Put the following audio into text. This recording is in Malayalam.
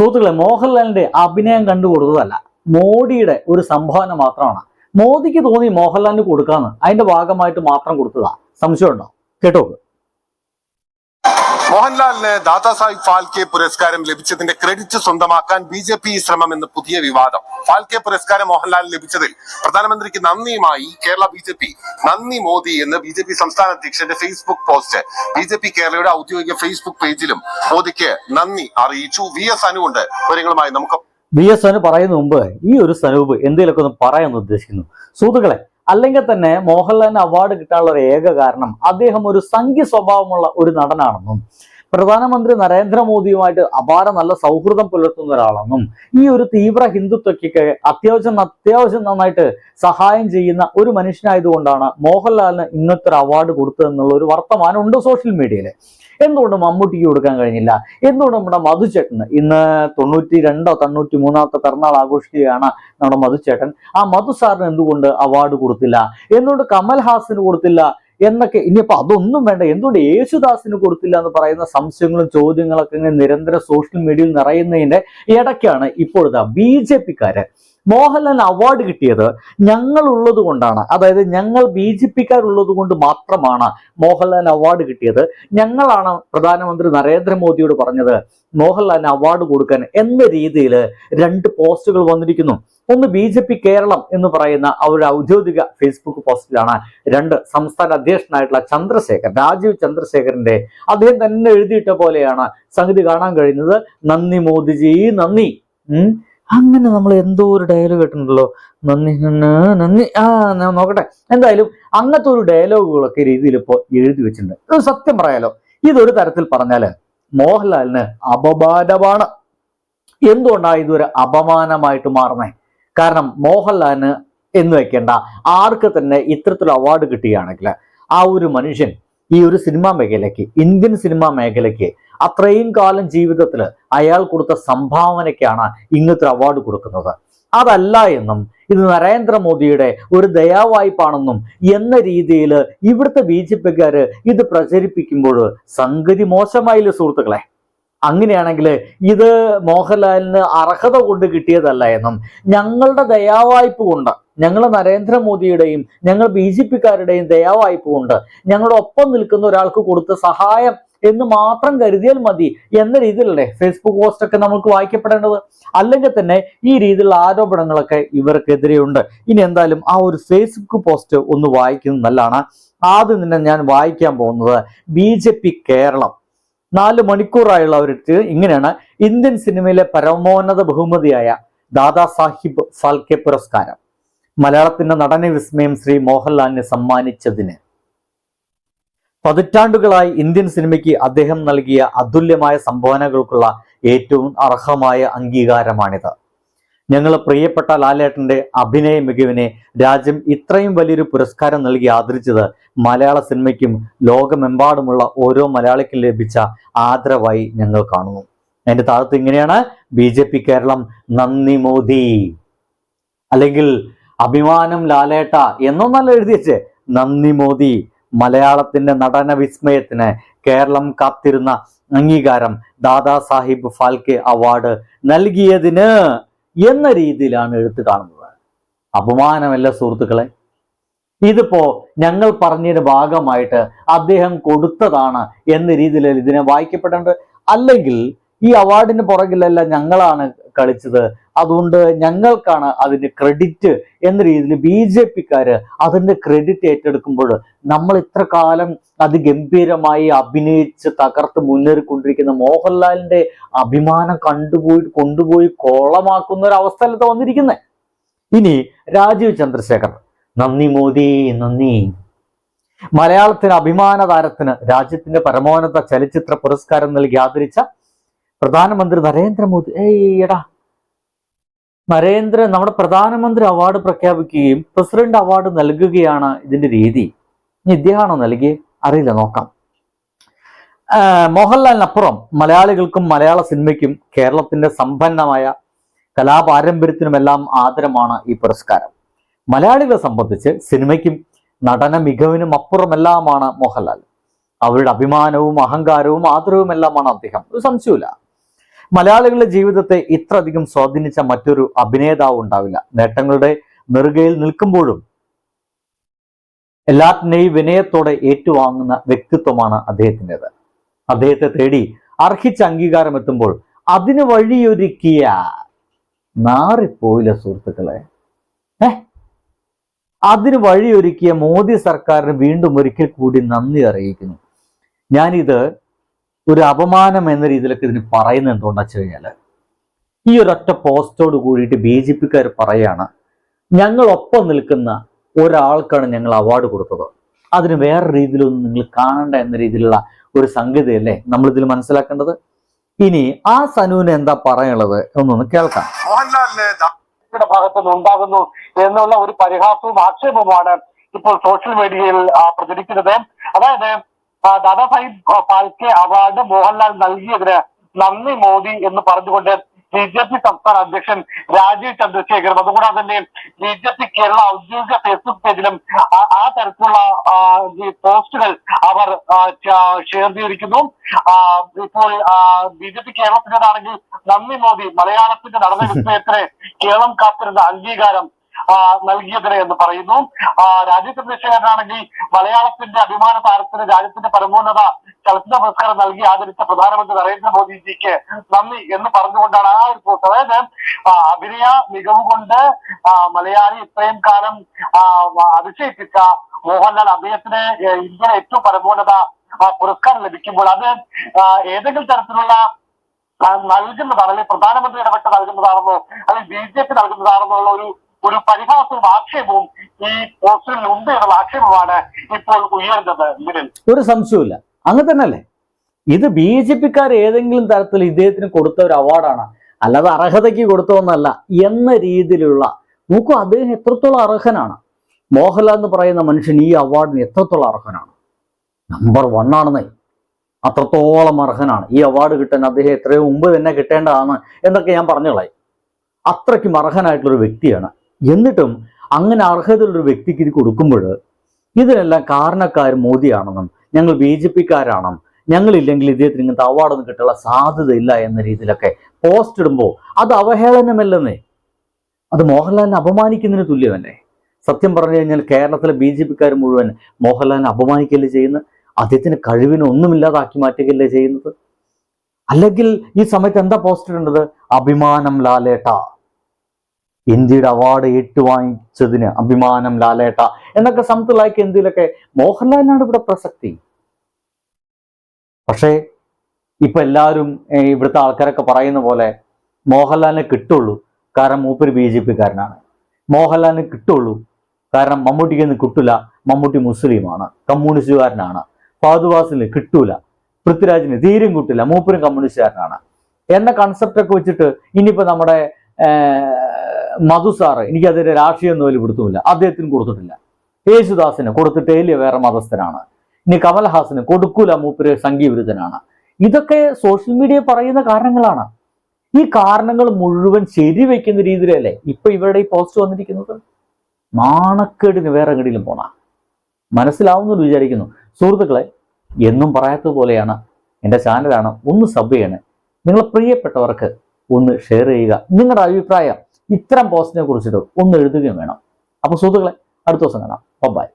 സുഹൃത്തുക്കളെ മോഹൻലാലിന്റെ അഭിനയം കണ്ടു കൊടുത്തതല്ല. മോഡിയുടെ ഒരു സംഭാവന മാത്രമാണ്. മോദിക്ക് തോന്നി മോഹൻലാലിന് കൊടുക്കാന്ന്. അതിന്റെ ഭാഗമായിട്ട് മാത്രം കൊടുത്തതാ. സംശയമുണ്ടോ? കേട്ടോ മോഹൻലാലിന് ദാദാസാഹിബ് ഫാൽക്കെ പുരസ്കാരം ലഭിച്ചതിന്റെ ക്രെഡിറ്റ് സ്വന്തമാക്കാൻ ബി ജെ പി ശ്രമം എന്ന് പുതിയ വിവാദം. ഫാൽക്കെ പുരസ്കാരം മോഹൻലാൽ ലഭിച്ചതിൽ പ്രധാനമന്ത്രിക്ക് നന്ദിയുമായി കേരള ബി ജെ പി. നന്ദി മോദി എന്ന് ബി ജെ പി സംസ്ഥാന അധ്യക്ഷന്റെ Facebook post. B J P കേരളയുടെ ഔദ്യോഗിക ഫേസ്ബുക്ക് പേജിലും മോദിക്ക് നന്ദി അറിയിച്ചു. വി എസ് അനുണ്ട് വിവരങ്ങളുമായി നമുക്ക് ബി എസ് അനു പറയുന്ന മുമ്പ് ഈ ഒരു സ്വരൂപ് എന്തെങ്കിലുമൊക്കെ ഒന്ന് പറയാൻ ഉദ്ദേശിക്കുന്നു. സുഹൃത്തുക്കളെ അല്ലെങ്കിൽ തന്നെ മോഹൻലാലിന് അവാർഡ് കിട്ടാനുള്ള ഒരു ഏക കാരണം അദ്ദേഹം ഒരു സംഖ്യ സ്വഭാവമുള്ള ഒരു നടനാണെന്നും പ്രധാനമന്ത്രി നരേന്ദ്രമോദിയുമായിട്ട് അപാര നല്ല സൗഹൃദം പുലർത്തുന്ന ഒരാളെന്നും ഈ ഒരു തീവ്ര ഹിന്ദുത്വയ്ക്ക് അത്യാവശ്യം അത്യാവശ്യം നന്നായിട്ട് സഹായം ചെയ്യുന്ന ഒരു മനുഷ്യനായതുകൊണ്ടാണ് മോഹൻലാലിന് ഇന്നത്തെ ഒരു അവാർഡ് കൊടുത്തതെന്നുള്ള ഒരു വർത്തമാനം ഉണ്ട് സോഷ്യൽ മീഡിയയിൽ. എന്തുകൊണ്ട് മമ്മൂട്ടിക്ക് കൊടുക്കാൻ കഴിഞ്ഞില്ല? എന്തുകൊണ്ട് നമ്മുടെ മധുചേട്ടൻ ഇന്ന് തൊണ്ണൂറ്റി രണ്ടോ തൊണ്ണൂറ്റി മൂന്നാമത്തെ പിറന്നാൾ ആഘോഷിക്കുകയാണ് നമ്മുടെ മധുചേട്ടൻ ആ മധു സാറിന് എന്തുകൊണ്ട് അവാർഡ് കൊടുത്തില്ല? എന്തുകൊണ്ട് കമൽ ഹാസന് കൊടുത്തില്ല? എന്നൊക്കെ ഇനിയിപ്പോ അതൊന്നും വേണ്ട. എന്തുകൊണ്ട് യേശുദാസിന് കൊടുത്തില്ല എന്ന് പറയുന്ന സംശയങ്ങളും ചോദ്യങ്ങളൊക്കെ ഇങ്ങനെ നിരന്തരം സോഷ്യൽ മീഡിയയിൽ നിറയുന്നതിന്റെ ഇടയ്ക്കാണ് ഇപ്പോഴത്തെ ബി ജെ പിക്കാര് മോഹൻലാൽ അവാർഡ് കിട്ടിയത് ഞങ്ങൾ ഉള്ളത് കൊണ്ടാണ്. അതായത് ഞങ്ങൾ ബി ജെ പിക്കാരുള്ളത് കൊണ്ട് മാത്രമാണ് മോഹൻലാൽ അവാർഡ് കിട്ടിയത്. ഞങ്ങളാണ് പ്രധാനമന്ത്രി നരേന്ദ്രമോദിയോട് പറഞ്ഞത് മോഹൻലാലിന് അവാർഡ് കൊടുക്കാൻ എന്ന രീതിയിൽ രണ്ട് പോസ്റ്റുകൾ വന്നിരിക്കുന്നു. ഒന്ന് ബി ജെ പി കേരളം എന്ന് പറയുന്ന അവരുടെ ഔദ്യോഗിക ഫേസ്ബുക്ക് പോസ്റ്റിലാണ് രണ്ട് സംസ്ഥാന അധ്യക്ഷനായിട്ടുള്ള ചന്ദ്രശേഖർ രാജീവ് ചന്ദ്രശേഖരന്റെ അദ്ദേഹം തന്നെ എഴുതിയിട്ട പോലെയാണ് സംഗതി കാണാൻ കഴിയുന്നത്. നന്ദി മോദിജി നന്ദി. അങ്ങനെ നമ്മൾ എന്തോ ഒരു ഡയലോഗ് കേട്ടിട്ടുണ്ടല്ലോ. നന്ദി നന്ദി. ആ ഞാൻ നോക്കട്ടെ. എന്തായാലും അങ്ങനത്തെ ഒരു ഡയലോഗുകളൊക്കെ രീതിയിൽ ഇപ്പോൾ എഴുതി വെച്ചിട്ടുണ്ട്. സത്യം പറയാലോ. ഇതൊരു തരത്തിൽ പറഞ്ഞാൽ മോഹൻലാലിന് അപമാനമാണ്. എന്തുകൊണ്ടാണ് ഇതൊരു അപമാനമായിട്ട് മാറുന്നേ? കാരണം മോഹൻലാലിന് എന്ന് വെക്കേണ്ട ആർക്ക് തന്നെ ഇത്തരത്തിലുള്ള അവാർഡ് കിട്ടുകയാണെങ്കിൽ ആ ഒരു മനുഷ്യൻ ഈ ഒരു സിനിമാ മേഖലയ്ക്ക് ഇന്ത്യൻ സിനിമാ മേഖലയ്ക്ക് അത്രയും കാലം ജീവിതത്തിൽ അയാൾ കൊടുത്ത സംഭാവനയ്ക്കാണ് ഇങ്ങനത്തെ അവാർഡ് കൊടുക്കുന്നത്. അതല്ല എന്നും ഇത് നരേന്ദ്രമോദിയുടെ ഒരു ദയാവായ്പാണെന്നും എന്ന രീതിയിൽ ഇവിടുത്തെ ബി ജെ പിക്കാര് ഇത് പ്രചരിപ്പിക്കുമ്പോൾ സംഗതി മോശമായില്ല സുഹൃത്തുക്കളെ? അങ്ങനെയാണെങ്കിൽ ഇത് മോഹൻലാലിന് അർഹത കൊണ്ട് കിട്ടിയതല്ല എന്നും ഞങ്ങളുടെ ദയാവായ്പ കൊണ്ട് ഞങ്ങൾ നരേന്ദ്രമോദിയുടെയും ഞങ്ങൾ ബി ജെ പിക്കാരുടെയും ദയാവായ്പുണ്ട് ഞങ്ങളുടെ ഒപ്പം നിൽക്കുന്ന ഒരാൾക്ക് കൊടുത്ത സഹായം എന്ന് മാത്രം കരുതിയാൽ മതി എന്ന രീതിയിലല്ലേ ഫേസ്ബുക്ക് പോസ്റ്റ് ഒക്കെ നമുക്ക് വായിക്കപ്പെടേണ്ടത്? അല്ലെങ്കിൽ തന്നെ ഈ രീതിയിലുള്ള ആരോപണങ്ങളൊക്കെ ഇവർക്കെതിരെയുണ്ട്. ഇനി എന്തായാലും ആ ഒരു ഫേസ്ബുക്ക് പോസ്റ്റ് ഒന്ന് വായിക്കുന്നത് നല്ലതാണ്. ആദ്യം തന്നെ ഞാൻ വായിക്കാൻ പോകുന്നത് ബി ജെ പി കേരളം. നാല് മണിക്കൂറായുള്ള അവർക്ക് ഇങ്ങനെയാണ്. ഇന്ത്യൻ സിനിമയിലെ പരമോന്നത ബഹുമതിയായ ദാദാ സാഹിബ് ഫാൽക്കെ പുരസ്കാരം. മലയാളത്തിന്റെ നടന വിസ്മയം ശ്രീ മോഹൻലാലിനെ സമ്മാനിച്ചതിന്. പതിറ്റാണ്ടുകളായി ഇന്ത്യൻ സിനിമയ്ക്ക് അദ്ദേഹം നൽകിയ അതുല്യമായ സംഭാവനകൾക്കുള്ള ഏറ്റവും അർഹമായ അംഗീകാരമാണിത്. ഞങ്ങൾ പ്രിയപ്പെട്ട ലാലേട്ടന്റെ അഭിനയ മികവിനെ രാജ്യം ഇത്രയും വലിയൊരു പുരസ്കാരം നൽകി ആദരിച്ചത് മലയാള സിനിമയ്ക്കും ലോകമെമ്പാടുമുള്ള ഓരോ മലയാളിക്കും ലഭിച്ച ആദരവായി ഞങ്ങൾ കാണുന്നു. അതിന്റെ താഴത്ത് ഇങ്ങനെയാണ് ബി കേരളം നന്ദി മോദി. അല്ലെങ്കിൽ അഭിമാനം ലാലേട്ട എന്നൊന്നല്ല എഴുതി വെച്ചേ. നന്ദി മോദി. മലയാളത്തിന്റെ നടന വിസ്മയത്തിന് കേരളം കാത്തിരുന്ന അംഗീകാരം ദാദാ സാഹിബ് ഫാൽക്കെ അവാർഡ് നൽകിയതിന് എന്ന രീതിയിലാണ് എഴുത്ത് കാണുന്നത്. അപമാനമല്ല സുഹൃത്തുക്കളെ. ഇതിപ്പോ ഞങ്ങൾ പറഞ്ഞതിന് ഭാഗമായിട്ട് അദ്ദേഹം കൊടുത്തതാണ് എന്ന രീതിയിൽ ഇതിനെ വായിക്കപ്പെടേണ്ടത്. അല്ലെങ്കിൽ ഈ അവാർഡിന് പുറകിലല്ല ഞങ്ങളാണ് കളിച്ചത്. അതുകൊണ്ട് ഞങ്ങൾക്കാണ് അതിന്റെ ക്രെഡിറ്റ് എന്ന രീതിയിൽ ബി ജെ പിക്കാര് അതിന്റെ ക്രെഡിറ്റ് ഏറ്റെടുക്കുമ്പോൾ നമ്മൾ ഇത്ര കാലം അതിഗംഭീരമായി അഭിനയിച്ച് തകർത്ത് മുന്നേറിക്കൊണ്ടിരിക്കുന്ന മോഹൻലാലിന്റെ അഭിമാനം കണ്ടുപോയി കൊണ്ടുപോയി കോളമാക്കുന്ന ഒരു അവസ്ഥയിലത്തെ വന്നിരിക്കുന്നത് ഇനി രാജീവ് ചന്ദ്രശേഖർ നന്ദി മോദി നന്ദി. മലയാളത്തിന് അഭിമാന താരത്തിന് രാജ്യത്തിന്റെ പരമോന്നത ചലച്ചിത്ര പുരസ്കാരം നൽകി ആദരിച്ച പ്രധാനമന്ത്രി നരേന്ദ്രമോദി ഏയ് നരേന്ദ്ര നമ്മുടെ പ്രധാനമന്ത്രി അവാർഡ് പ്രഖ്യാപിക്കുകയും പ്രസിഡന്റ് അവാർഡ് നൽകുകയാണ് ഇതിന്റെ രീതി. ഇനി ഇദ്ദേഹമാണോ നൽകിയേ? അറിയില്ല നോക്കാം. മോഹൻലാലിനപ്പുറം മലയാളികൾക്കും മലയാള സിനിമയ്ക്കും കേരളത്തിന്റെ സമ്പന്നമായ കലാപാരമ്പര്യത്തിനുമെല്ലാം ആദരമാണ് ഈ പുരസ്കാരം. മലയാളികളെ സംബന്ധിച്ച് സിനിമയ്ക്കും നടന മികവിനും അപ്പുറമെല്ലാമാണ് മോഹൻലാൽ. അവരുടെ അഭിമാനവും അഹങ്കാരവും ആദരവും എല്ലാമാണ് അദ്ദേഹം. ഒരു സംശയമില്ല മലയാളികളുടെ ജീവിതത്തെ ഇത്രയധികം സ്വാധീനിച്ച മറ്റൊരു അഭിനേതാവ് ഉണ്ടാവില്ല. നേട്ടങ്ങളുടെ നെറുകയിൽ നിൽക്കുമ്പോഴും എല്ലാറ്റിനെയും വിനയത്തോടെ ഏറ്റുവാങ്ങുന്ന വ്യക്തിത്വമാണ് അദ്ദേഹത്തിന്റെത്. അദ്ദേഹത്തെ തേടി അർഹിച്ച അംഗീകാരം എത്തുമ്പോൾ അതിന് വഴിയൊരുക്കിയ നാറിപ്പോയില്ല സുഹൃത്തുക്കളെ? ഏ? അതിന് വഴിയൊരുക്കിയ മോദി സർക്കാരിന് വീണ്ടും ഒരിക്കൽ കൂടി നന്ദി അറിയിക്കുന്നു. ഞാനിത് ഒരു അപമാനം എന്ന രീതിയിലൊക്കെ ഇതിന് പറയുന്നത് എന്തുകൊണ്ടാ വെച്ച് കഴിഞ്ഞാൽ? ഈ ഒരൊറ്റ പോസ്റ്റോട് കൂടിയിട്ട് ബി ജെ പിക്കാർ പറയാണ് ഞങ്ങൾ ഒപ്പം നിൽക്കുന്ന ഒരാൾക്കാണ് ഞങ്ങൾ അവാർഡ് കൊടുത്തത്. അതിന് വേറെ രീതിയിലൊന്നും നിങ്ങൾ കാണണ്ട എന്ന രീതിയിലുള്ള ഒരു സംഗതിയല്ലേ നമ്മൾ ഇതിൽ മനസ്സിലാക്കേണ്ടത്? ഇനി ആ സനുവിന് എന്താ പറയാനുള്ളത് എന്നൊന്ന് കേൾക്കാം. ഭാഗത്തുനിന്നുണ്ടാകുന്നു എന്നുള്ള ഒരു പരിഹാസവും ആക്ഷേപവുമാണ് ഇപ്പോൾ സോഷ്യൽ മീഡിയയിൽ പ്രചരിക്കുന്നത്. അതായത് ദാദാസാഹിബ് ഫാൽക്കെ അവാർഡ് മോഹൻലാൽ നൽകിയതിന് നന്ദി മോദി എന്ന് പറഞ്ഞുകൊണ്ട് ബി ജെ പി സംസ്ഥാന അധ്യക്ഷൻ രാജീവ് ചന്ദ്രശേഖരും അതുകൂടാതെ തന്നെ ബി ജെ പി കേരള ഔദ്യോഗിക ഫേസ്ബുക്ക് പേജിലും ആ- തരത്തിലുള്ള പോസ്റ്റുകൾ അവർ ഷെയർ ചെയ്തിരിക്കുന്നു. ഇപ്പോൾ ബി ജെ പി കേരളത്തിന്റെതാണെങ്കിൽ നന്ദി മോദി മലയാളത്തിന്റെ നടന്ന വിസ്മയത്തിന് കേരളം കാത്തിരുന്ന അംഗീകാരം നൽകിയതിന് എന്ന് പറയുന്നു. രാജീവ് ചന്ദ്രശേഖരനാണെങ്കിൽ മലയാളത്തിന്റെ അഭിമാന താരത്തിന് രാജ്യത്തിന്റെ പരമോന്നത ചലച്ചിത്ര പുരസ്കാരം നൽകി ആദരിച്ച പ്രധാനമന്ത്രി നരേന്ദ്രമോദിജിക്ക് നന്ദി എന്ന് പറഞ്ഞുകൊണ്ടാണ് ആ ഒരു പോസ്റ്റ് അതായത് അഭിനയ മികവ് കൊണ്ട് മലയാളി ഇത്രയും കാലം അതിശയിപ്പിച്ച മോഹൻലാൽ അദ്ദേഹത്തിന് ഇന്ത്യയിലെ ഏറ്റവും പരമോന്നത പുരസ്കാരം ലഭിക്കുമ്പോൾ അത് ഏതെങ്കിലും തരത്തിലുള്ള നൽകുന്നതാണ് അല്ലെങ്കിൽ പ്രധാനമന്ത്രി ഇടപെട്ട് നൽകുന്നതാണെന്നോ അല്ലെങ്കിൽ ബി ജെ പി നൽകുന്നതാണെന്നോ ഉള്ള ഒരു ഒരു പരിഹാസവും ആക്ഷേപവും ഈ പോസ്റ്ററിൽ ഉണ്ട് എന്നുള്ള ആക്ഷേപമാണ് ഇപ്പോൾ ഉയർന്നത് ഒരു സംശയമില്ല അങ്ങനെ തന്നെയല്ലേ? ഇത് ബി ജെ പിക്കാർ ഏതെങ്കിലും തരത്തിൽ ഇദ്ദേഹത്തിന് കൊടുത്ത ഒരു അവാർഡാണ്. അല്ലാതെ അർഹതയ്ക്ക് കൊടുത്തതെന്നല്ല എന്ന രീതിയിലുള്ള നോക്കൂ അദ്ദേഹം എത്രത്തോളം അർഹനാണ്. മോഹൻലാൽ എന്ന് പറയുന്ന മനുഷ്യൻ ഈ അവാർഡിന് എത്രത്തോളം അർഹനാണ്? Number one ആണെന്നേ. അത്രത്തോളം അർഹനാണ്. ഈ അവാർഡ് കിട്ടാൻ അദ്ദേഹം എത്രയോ മുമ്പ് തന്നെ കിട്ടേണ്ടതാണ് എന്നൊക്കെ ഞാൻ പറഞ്ഞോളായി അത്രയ്ക്കും അർഹനായിട്ടുള്ളൊരു വ്യക്തിയാണ്. എന്നിട്ടും അങ്ങനെ അർഹതയുള്ള ഒരു വ്യക്തിക്ക് ഇത് കൊടുക്കുമ്പോൾ ഇതിനെല്ലാം കാരണക്കാർ മോദിയാണെന്നും ഞങ്ങൾ ബി ജെ പിക്കാരാണെന്നും ഞങ്ങളില്ലെങ്കിൽ ഇദ്ദേഹത്തിന് ഇങ്ങനത്തെ അവാർഡൊന്നും കിട്ടാനുള്ള സാധ്യതയില്ല എന്ന രീതിയിലൊക്കെ പോസ്റ്റ് ഇടുമ്പോൾ അത് അവഹേളനമല്ലെന്നേ. അത് മോഹൻലാലിനെ അപമാനിക്കുന്നതിന് തുല്യമല്ലേ? സത്യം പറഞ്ഞു കഴിഞ്ഞാൽ കേരളത്തിലെ ബി ജെ പിക്കാർ മുഴുവൻ മോഹൻലാലിനെ അപമാനിക്കല്ലേ ചെയ്യുന്നത്? അദ്ദേഹത്തിന് കഴിവിനെ ഒന്നുമില്ലാതാക്കി മാറ്റുകയല്ലേ ചെയ്യുന്നത്? അല്ലെങ്കിൽ ഈ സമയത്ത് എന്താ പോസ്റ്റ് ഇടേണ്ടത്? അഭിമാനം ലാലേട്ട. ഇന്ത്യയുടെ അവാർഡ് ഏറ്റുവാങ്ങിച്ചതിന് അഭിമാനം ലാലേട്ട. എന്നൊക്കെ സംതിങ് ലൈക്ക് എന്തിലൊക്കെ മോഹൻലാലിനാണ് ഇവിടെ പ്രസക്തി. പക്ഷേ ഇപ്പൊ എല്ലാവരും ഇവിടുത്തെ ആൾക്കാരൊക്കെ പറയുന്ന പോലെ മോഹൻലാലിനെ കിട്ടുള്ളൂ. കാരണം മൂപ്പര് ബി ജെ പിക്കാരനാണ്. മോഹൻലാലിന് കിട്ടുള്ളൂ. കാരണം മമ്മൂട്ടിക്കൊന്നും കിട്ടില്ല മമ്മൂട്ടി മുസ്ലിമാണ്. കമ്മ്യൂണിസ്റ്റുകാരനാണ്. ഫാദുവാസിന് കിട്ടൂല. പൃഥ്വിരാജിന് തീരും കിട്ടില്ല മൂപ്പരും കമ്മ്യൂണിസ്റ്റുകാരനാണ്. എന്ന കൺസെപ്റ്റൊക്കെ വെച്ചിട്ട് ഇനിയിപ്പോ നമ്മുടെ മധു സാറ് എനിക്കതിന്റെ രാഷ്ട്രീയം വലിയ പിടുത്തമില്ല അദ്ദേഹത്തിന് കൊടുത്തിട്ടില്ല. യേശുദാസിന് കൊടുത്തിട്ടേ ഇല്ല വേറെ മതസ്ഥനാണ്. ഇനി കമൽഹാസന് കൊടുക്കൂല മൂപ്പര് സംഘീവിരുദ്ധനാണ്. ഇതൊക്കെ സോഷ്യൽ മീഡിയ പറയുന്ന കാരണങ്ങളാണ്. ഈ കാരണങ്ങൾ മുഴുവൻ ശരിവെക്കുന്ന രീതിയിലല്ലേ ഇപ്പൊ ഇവരുടെ ഈ പോസ്റ്റ് വന്നിരിക്കുന്നത്? നാണക്കേടിന് വേറെ എങ്ങടിയിലും പോണ? മനസ്സിലാവുന്നു വിചാരിക്കുന്നു. സുഹൃത്തുക്കളെ എന്നും പറയാത്തതുപോലെയാണ് എന്റെ ചാനലാണ് ഒന്ന് സബ് ചെയ്യണേ. നിങ്ങളെ പ്രിയപ്പെട്ടവർക്ക് ഒന്ന് ഷെയർ ചെയ്യുക. നിങ്ങളുടെ അഭിപ്രായം ഇത്തരം പോസ്റ്റിനെ കുറിച്ചിട്ട് ഒന്ന് എഴുതുകയും വേണം. അപ്പോൾ സുഹൃത്തുക്കളെ അടുത്ത ദിവസം കാണാം. ബൈ